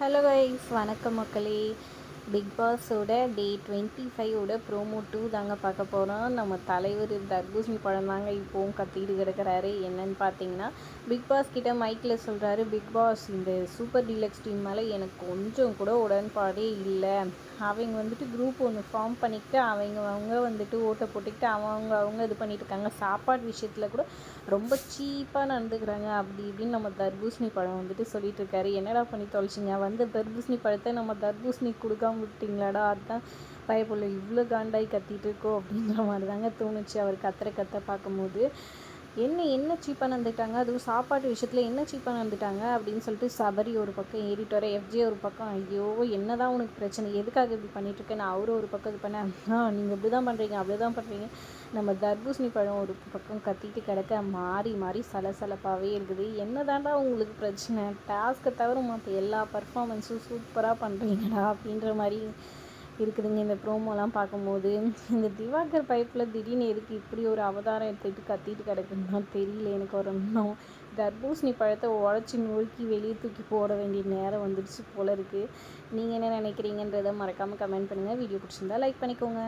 Hello guys வணக்கம் மக்களே. Bigg பாஸோட டே டுவெண்ட்டி ஃபைவோட ப்ரோமோ டூ தாங்க பார்க்க போகிறோம் நம்ம தலைவர் தர்பூசணி பழம் தாங்க இப்போவும் கத்திட்டு கிடக்கிறாரு. என்னன்னு பார்த்தீங்கன்னா பிக் பாஸ் கிட்ட மைக்கில் சொல்கிறாரு பிக் பாஸ் இந்த சூப்பர் டீலக்ஸ் டீம் மேலே எனக்கு கொஞ்சம் கூட உடன்பாடே இல்லை. அவங்க வந்துட்டு குரூப் ஒன்று ஃபார்ம் பண்ணிக்கிட்டு அவங்க அவங்க வந்துட்டு ஓட்டை போட்டுக்கிட்டு அவங்க அவங்க இது பண்ணிட்டு இருக்காங்க. சாப்பாடு விஷயத்தில் கூட ரொம்ப சீப்பாக நடந்துக்கிறாங்க. அப்படி இப்படின்னு நம்ம தர்பூசணி பழம் வந்துட்டு சொல்லிட்டு இருக்காரு. என்னடா பண்ணி தொலைச்சிங்க? வந்து தர்பூசணி பழத்தை நம்ம தர்பூசணி கொடுக்காம விட்டீங்களாடா அதுதான் பயப்புள்ள இவ்வளோ காண்டாய் கத்திட்டு இருக்கோ அப்படின்ற மாதிரி தாங்க தோணுச்சு. அவர் கத்துற கத்த பார்க்கும்போது. என்ன என்ன சீப்பாக நடந்துட்டாங்க அதுவும் சாப்பாட்டு விஷயத்தில் என்ன சீப்பாக நடந்துட்டாங்க அப்படின்னு சொல்லிட்டு சபரி ஒரு பக்கம் ஏறிட்டு வர எஃப்ஜே ஒரு பக்கம். ஐயோ என்ன தான் உனக்கு பிரச்சனை? எதுக்காக இப்படி பண்ணிகிட்ருக்கேன் நான் அவரும் ஒரு பக்கம் இது பண்ணேன். ஆ நீங்கள் இப்படி தான் பண்ணுறீங்க அப்படி தான் பண்ணுறீங்க நம்ம தர்பூசணி பழம் ஒரு பக்கம் கத்திட்டு கிடக்க மாறி மாறி சலசலப்பாகவே இருக்குது. என்ன தாண்டா உங்களுக்கு பிரச்சனை? டாஸ்க்கை தவிர மற்ற எல்லா பர்ஃபாமன்ஸும் சூப்பராக பண்ணுறீங்கடா அப்படின்ற மாதிரி இருக்குதுங்க. இந்த ப்ரோமோலாம் பார்க்கும்போது இந்த திவாகர் பைப்பில் திடீர்னு எதுக்கு இப்படி ஒரு அவதாரம் எடுத்துகிட்டு கத்திட்டு கிடக்குன்னு தெரியல எனக்கு ஒரு இன்னும். தர்பூசணி பழத்தை உடச்சி நொறுக்கி வெளியே தூக்கி போட வேண்டிய நேரம் வந்துடுச்சு போல இருக்குது நீங்கள் என்ன நினைக்கிறீங்கன்றதை மறக்காமல் கமெண்ட் பண்ணுங்கள் வீடியோ பிடிச்சிருந்தா லைக் பண்ணிக்கோங்க.